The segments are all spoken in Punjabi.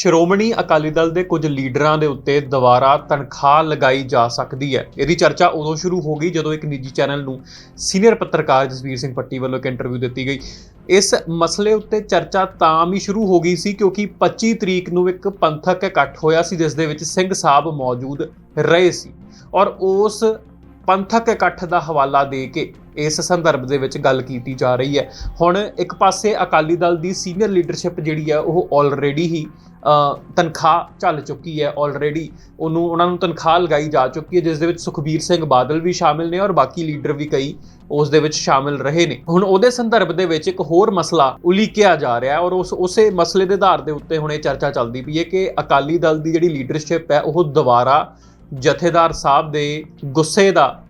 ਸ਼੍ਰੋਮਣੀ ਅਕਾਲੀ ਦਲ ਦੇ ਕੁਝ ਲੀਡਰਾਂ ਦੇ ਉੱਤੇ ਦੁਬਾਰਾ ਤਨਖਾਹ ਲਗਾਈ ਜਾ ਸਕਦੀ ਹੈ। ਇਹਦੀ ਚਰਚਾ ਉਦੋਂ ਸ਼ੁਰੂ ਹੋ ਗਈ ਜਦੋਂ ਇੱਕ ਨਿੱਜੀ ਚੈਨਲ ਨੂੰ ਸੀਨੀਅਰ ਪੱਤਰਕਾਰ ਜਸਵੀਰ ਸਿੰਘ ਪੱਟੀ ਵੱਲੋਂ ਇੱਕ ਇੰਟਰਵਿਊ ਦਿੱਤੀ ਗਈ। ਇਸ ਮਸਲੇ ਉੱਤੇ ਚਰਚਾ ਤਾਂ ਵੀ ਸ਼ੁਰੂ ਹੋ ਗਈ ਸੀ ਕਿਉਂਕਿ 25 ਤਰੀਕ ਨੂੰ ਇੱਕ ਪੰਥਕ ਇਕੱਠ ਹੋਇਆ ਸੀ, ਜਿਸ ਦੇ ਵਿੱਚ ਸਿੰਘ ਸਾਹਿਬ ਮੌਜੂਦ ਰਹੇ ਸੀ। ਔਰ ਉਸ ਪੰਥਕ ਇਕੱਠ ਦਾ ਹਵਾਲਾ ਦੇ ਕੇ ਇਸ ਸੰਦਰਭ ਦੇ ਵਿੱਚ ਗੱਲ ਕੀਤੀ ਜਾ ਰਹੀ ਹੈ। ਹੁਣ ਇੱਕ ਪਾਸੇ ਅਕਾਲੀ ਦਲ ਦੀ ਸੀਨੀਅਰ ਲੀਡਰਸ਼ਿਪ ਜਿਹੜੀ ਹੈ, ਉਹ ਆਲਰੇਡੀ ਹੀ ਤਨਖਾਹ ਚੱਲ ਚੁੱਕੀ ਹੈ। ਆਲਰੇਡੀ ਉਹਨੂੰ, ਉਹਨਾਂ ਨੂੰ ਤਨਖਾਹ ਲਗਾਈ ਜਾ ਚੁੱਕੀ ਹੈ, ਜਿਸ ਦੇ ਵਿੱਚ ਸੁਖਬੀਰ ਸਿੰਘ ਬਾਦਲ ਵੀ ਸ਼ਾਮਿਲ ਨੇ ਔਰ ਬਾਕੀ ਲੀਡਰ ਵੀ ਕਈ ਉਸ ਦੇ ਵਿੱਚ ਸ਼ਾਮਿਲ ਰਹੇ ਨੇ। ਹੁਣ ਉਹਦੇ ਸੰਦਰਭ ਦੇ ਵਿੱਚ ਇੱਕ ਹੋਰ ਮਸਲਾ ਉਲੀਕਿਆ ਜਾ ਰਿਹਾ ਹੈ ਔਰ ਉਸ, ਉਸੇ ਮਸਲੇ ਦੇ ਆਧਾਰ ਦੇ ਉੱਤੇ ਹੁਣ ਇਹ ਚਰਚਾ ਚੱਲਦੀ ਪਈ ਹੈ ਕਿ ਅਕਾਲੀ ਦਲ ਦੀ ਜਿਹੜੀ ਲੀਡਰਸ਼ਿਪ ਹੈ, ਉਹ ਦੁਬਾਰਾ ਜਥੇਦਾਰ ਸਾਹਿਬ ਦੇ ਗੁੱਸੇ ਦਾ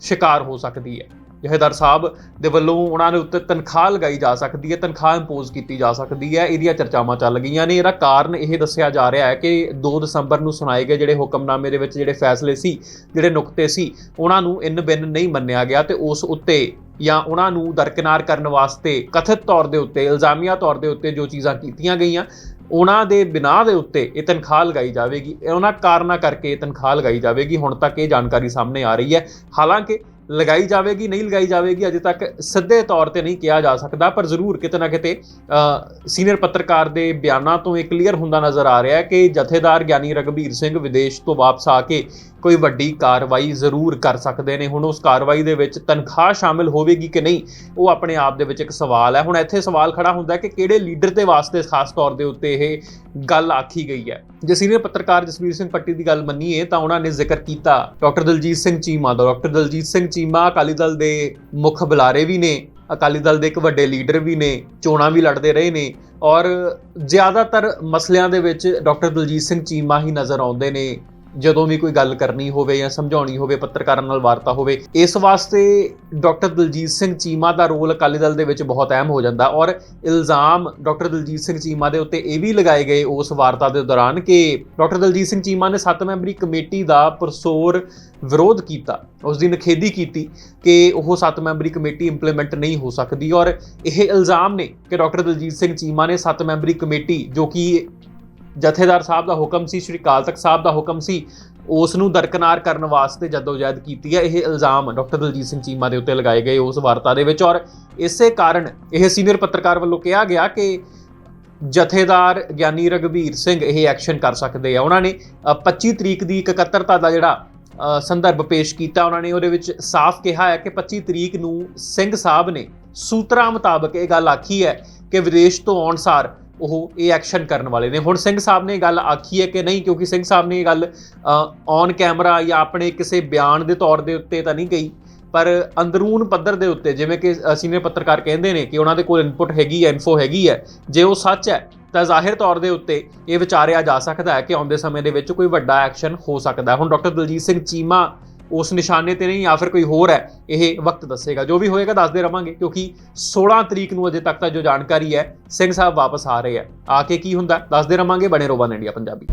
ਸ਼ਿਕਾਰ ਹੋ ਸਕਦੀ ਹੈ। ਜਥੇਦਾਰ ਸਾਹਿਬ ਦੇ ਵੱਲੋਂ ਉਹਨਾਂ ਦੇ ਉੱਤੇ ਤਨਖਾਹ ਲਗਾਈ ਜਾ ਸਕਦੀ ਹੈ, ਤਨਖਾਹ ਇੰਪੋਜ਼ ਕੀਤੀ ਜਾ ਸਕਦੀ ਹੈ, ਇਹਦੀਆਂ ਚਰਚਾਵਾਂ ਚੱਲ ਗਈਆਂ ਨੇ। ਇਹਦਾ ਕਾਰਨ ਇਹ ਦੱਸਿਆ ਜਾ ਰਿਹਾ ਹੈ ਕਿ 2 ਦਸੰਬਰ ਨੂੰ ਸੁਣਾਏ ਗਏ ਜਿਹੜੇ ਹੁਕਮਨਾਮੇ ਦੇ ਵਿੱਚ ਜਿਹੜੇ ਫੈਸਲੇ ਸੀ, ਜਿਹੜੇ ਨੁਕਤੇ ਸੀ, ਉਹਨਾਂ ਨੂੰ ਇਨ ਬਿਨ ਨਹੀਂ ਮੰਨਿਆ ਗਿਆ ਤੇ ਉਸ ਉੱਤੇ ਜਾਂ ਉਹਨਾਂ ਨੂੰ ਦਰਕਿਨਾਰ ਕਰਨ ਵਾਸਤੇ ਕਥਿਤ ਤੌਰ ਦੇ ਉੱਤੇ, ਇਲਜ਼ਾਮੀਆ ਤੌਰ ਦੇ ਉੱਤੇ ਜੋ ਚੀਜ਼ਾਂ ਕੀਤੀਆਂ ਗਈਆਂ ਉਹਨਾਂ ਦੇ ਬਿਨਾਂ ਦੇ ਉੱਤੇ ਇਹ ਤਨਖਾਹ ਲਗਾਈ ਜਾਵੇਗੀ ਉਹਨਾਂ ਕਾਰਨਾਂ ਕਰਕੇ ਇਹ ਤਨਖਾਹ ਲਗਾਈ ਜਾਵੇਗੀ, ਹੁਣ ਤੱਕ ਇਹ ਜਾਣਕਾਰੀ ਸਾਹਮਣੇ ਆ ਰਹੀ ਹੈ। ਹਾਲਾਂਕਿ ਲਗਾਈ ਜਾਵੇਗੀ, ਨਹੀਂ ਲਗਾਈ ਜਾਵੇਗੀ, ਅਜੇ ਤੱਕ ਸਿੱਧੇ ਤੌਰ ਤੇ ਨਹੀਂ ਕਿਹਾ ਜਾ ਸਕਦਾ, ਪਰ ਜ਼ਰੂਰ ਕਿਤੇ ਨਾ ਕਿਤੇ ਸੀਨੀਅਰ ਪੱਤਰਕਾਰ ਦੇ ਬਿਆਨਾਂ ਤੋਂ ਇਹ ਕਲੀਅਰ ਹੁੰਦਾ ਨਜ਼ਰ ਆ ਰਿਹਾ ਹੈ ਕਿ ਜਥੇਦਾਰ ਗਿਆਨੀ ਰਗਬੀਰ ਸਿੰਘ ਵਿਦੇਸ਼ ਤੋਂ ਵਾਪਸ ਆ ਕੇ ਕੋਈ ਵੱਡੀ ਕਾਰਵਾਈ ਜ਼ਰੂਰ ਕਰ ਸਕਦੇ ਨੇ। ਹੁਣ ਉਸ ਕਾਰਵਾਈ ਦੇ ਵਿੱਚ ਤਨਖਾਹ ਸ਼ਾਮਿਲ ਹੋਵੇਗੀ ਕਿ ਨਹੀਂ, ਉਹ ਆਪਣੇ ਆਪ ਦੇ ਵਿੱਚ ਇੱਕ ਸਵਾਲ ਹੈ। ਹੁਣ ਇੱਥੇ ਸਵਾਲ ਖੜਾ ਹੁੰਦਾ ਕਿ ਕਿਹੜੇ ਲੀਡਰ ਦੇ ਵਾਸਤੇ, ਖਾਸ ਤੌਰ ਦੇ ਉੱਤੇ ਇਹ ਗੱਲ ਆਖੀ ਗਈ ਹੈ। ਜੇ ਸੀਨੀਅਰ ਪੱਤਰਕਾਰ ਜਸਵੀਰ ਸਿੰਘ ਪੱਟੀ ਦੀ ਗੱਲ ਮੰਨੀਏ ਤਾਂ ਉਹਨਾਂ ਨੇ ਜ਼ਿਕਰ ਕੀਤਾ। ਡਾਕਟਰ ਦਲਜੀਤ ਸਿੰਘ ਚੀਮਾ ਦਾ। ਡਾਕਟਰ ਦਲਜੀਤ ਸਿੰਘ ਚੀਮਾ ਅਕਾਲੀ ਦਲ ਦੇ ਮੁੱਖ ਬੁਲਾਰੇ ਵੀ ਨੇ, ਅਕਾਲੀ ਦਲ ਦੇ ਇੱਕ ਵੱਡੇ ਲੀਡਰ ਵੀ ਨੇ, ਚੋਣਾਂ ਵੀ ਲੜਦੇ ਰਹੇ ਨੇ ਔਰ ਜ਼ਿਆਦਾਤਰ ਮਸਲਿਆਂ ਦੇ ਵਿੱਚ ਡਾਕਟਰ ਦਲਜੀਤ ਸਿੰਘ ਚੀਮਾ ਹੀ ਨਜ਼ਰ ਆਉਂਦੇ ਨੇ। ਜਦੋਂ ਵੀ ਕੋਈ ਗੱਲ ਕਰਨੀ ਹੋਵੇ ਜਾਂ ਸਮਝਾਉਣੀ ਹੋਵੇ, ਪੱਤਰਕਾਰਾਂ ਨਾਲ ਵਾਰਤਾ ਹੋਵੇ, ਇਸ ਵਾਸਤੇ ਡਾਕਟਰ ਦਲਜੀਤ ਸਿੰਘ ਚੀਮਾ ਦਾ ਰੋਲ ਅਕਾਲੀ ਦਲ ਦੇ ਵਿੱਚ ਬਹੁਤ ਅਹਿਮ ਹੋ ਜਾਂਦਾ ਔਰ ਇਲਜ਼ਾਮ ਡਾਕਟਰ ਦਲਜੀਤ ਸਿੰਘ ਚੀਮਾ ਦੇ ਉੱਤੇ ਇਹ ਵੀ ਲਗਾਏ ਗਏ ਉਸ ਵਾਰਤਾ ਦੇ ਦੌਰਾਨ ਕਿ ਡਾਕਟਰ ਦਲਜੀਤ ਸਿੰਘ ਚੀਮਾ ਨੇ 7 ਮੈਂਬਰੀ ਕਮੇਟੀ ਦਾ ਪਰਸੋਰ ਵਿਰੋਧ ਕੀਤਾ, ਉਸ ਦੀ ਨਖੇਦੀ ਕੀਤੀ ਕਿ ਉਹ 7 ਮੈਂਬਰੀ ਕਮੇਟੀ ਇੰਪਲੀਮੈਂਟ ਨਹੀਂ ਹੋ ਸਕਦੀ ਔਰ ਇਹ ਇਲਜ਼ਾਮ ਨੇ ਕਿ ਡਾਕਟਰ ਦਲਜੀਤ ਸਿੰਘ ਚੀਮਾ ਨੇ 7 ਮੈਂਬਰੀ ਕਮੇਟੀ ਜੋ ਕਿ ਜਥੇਦਾਰ ਸਾਹਿਬ ਦਾ ਹੁਕਮ ਸੀ ਸ਼੍ਰੀ ਅਕਾਲ ਤਖਤ ਸਾਹਿਬ ਦਾ ਹੁਕਮ ਸੀ ਉਸ ਨੂੰ ਦਰਕਨਾਰ ਕਰਨ ਵਾਸਤੇ ਜਦੋਜਹਿਦ ਕੀਤੀ ਹੈ। ਇਹ ਇਲਜ਼ਾਮ ਡਾਕਟਰ ਦਲਜੀਤ ਸਿੰਘ ਚੀਮਾ ਦੇ ਉੱਤੇ ਲਗਾਏ ਗਏ ਉਸ ਵਾਰਤਾ ਦੇ ਵਿੱਚ ਔਰ ਇਸੇ ਕਾਰਨ ਇਹ ਸੀਨੀਅਰ ਪੱਤਰਕਾਰ ਵੱਲੋਂ ਕਿਹਾ ਗਿਆ ਕਿ ਜਥੇਦਾਰ ਗਿਆਨੀ ਰਗਵੀਰ ਸਿੰਘ ਇਹ ਐਕਸ਼ਨ ਕਰ ਸਕਦੇ ਆ। ਉਹਨਾਂ ਨੇ ਅ, 25 ਤਰੀਕ ਦੀ ਇਕੱਤਰਤਾ ਦਾ ਜਿਹੜਾ ਸੰਦਰਭ ਪੇਸ਼ ਕੀਤਾ। ਉਹਨਾਂ ਨੇ ਉਹਦੇ ਵਿੱਚ ਸਾਫ਼ ਕਿਹਾ ਹੈ ਕਿ 25 ਤਰੀਕ ਨੂੰ ਸਿੰਘ ਸਾਹਿਬ ਨੇ ਸੂਤਰਾਂ ਮੁਤਾਬਕ ਇਹ ਗੱਲ ਆਖੀ ਹੈ ਕਿ ਵਿਦੇਸ਼ ਤੋਂ ਆਉਣ ਸਾਰ ਉਹ ਇਹ ਐਕਸ਼ਨ ਕਰਨ ਵਾਲੇ ਨੇ। ਹੁਣ ਸਿੰਘ ਸਾਹਿਬ ਨੇ ਇਹ ਗੱਲ ਆਖੀ ਹੈ ਕਿ ਨਹੀਂ? ਕਿਉਂਕਿ ਸਿੰਘ ਸਾਹਿਬ ਨੇ ਇਹ ਗੱਲ ਔਨ ਕੈਮਰਾ ਜਾਂ ਆਪਣੇ ਕਿਸੇ ਬਿਆਨ ਦੇ ਤੌਰ ਦੇ ਉੱਤੇ ਤਾਂ ਨਹੀਂ ਕਹੀ, ਪਰ ਅੰਦਰੂਨ ਪੱਧਰ ਦੇ ਉੱਤੇ, ਜਿਵੇਂ ਕਿ ਸੀਨੀਅਰ ਪੱਤਰਕਾਰ ਕਹਿੰਦੇ ਨੇ ਕਿ ਉਹਨਾਂ ਦੇ ਕੋਲ ਇਨਪੁਟ ਹੈਗੀ ਹੈ ਇਨਫੋ ਹੈਗੀ ਹੈ, ਜੇ ਉਹ ਸੱਚ ਹੈ, ਤਾਂ ਜ਼ਾਹਿਰ ਤੌਰ ਦੇ ਉੱਤੇ ਇਹ ਵਿਚਾਰਿਆ ਜਾ ਸਕਦਾ ਹੈ ਕਿ ਆਉਂਦੇ ਸਮੇਂ ਦੇ ਵਿੱਚ ਕੋਈ ਵੱਡਾ ਐਕਸ਼ਨ ਹੋ ਸਕਦਾ ਹੈ। ਹੁਣ ਡਾਕਟਰ ਦਲਜੀਤ ਸਿੰਘ ਚੀਮਾ ਉਸ ਨਿਸ਼ਾਨੇ ਤੇ ਨਹੀਂ ਜਾਂ ਫਿਰ ਕੋਈ ਹੋਰ ਹੈ, ਇਹ ਵਕਤ ਦੱਸੇਗਾ। ਜੋ ਵੀ ਹੋਏਗਾ ਦੱਸਦੇ ਰਵਾਂਗੇ, ਕਿਉਂਕਿ 16 ਤਰੀਕ ਨੂੰ ਅਜੇ ਤੱਕ ਤਾਂ ਜੋ ਜਾਣਕਾਰੀ ਹੈ, ਸਿੰਘ ਸਾਹਿਬ ਵਾਪਸ ਆ ਰਹੇ ਆ ਆ ਕੇ ਕੀ ਹੁੰਦਾ, ਦੱਸਦੇ ਰਵਾਂਗੇ, ਬਣੇ ਰੋਬਨ ਇੰਡੀਆ ਪੰਜਾਬੀ।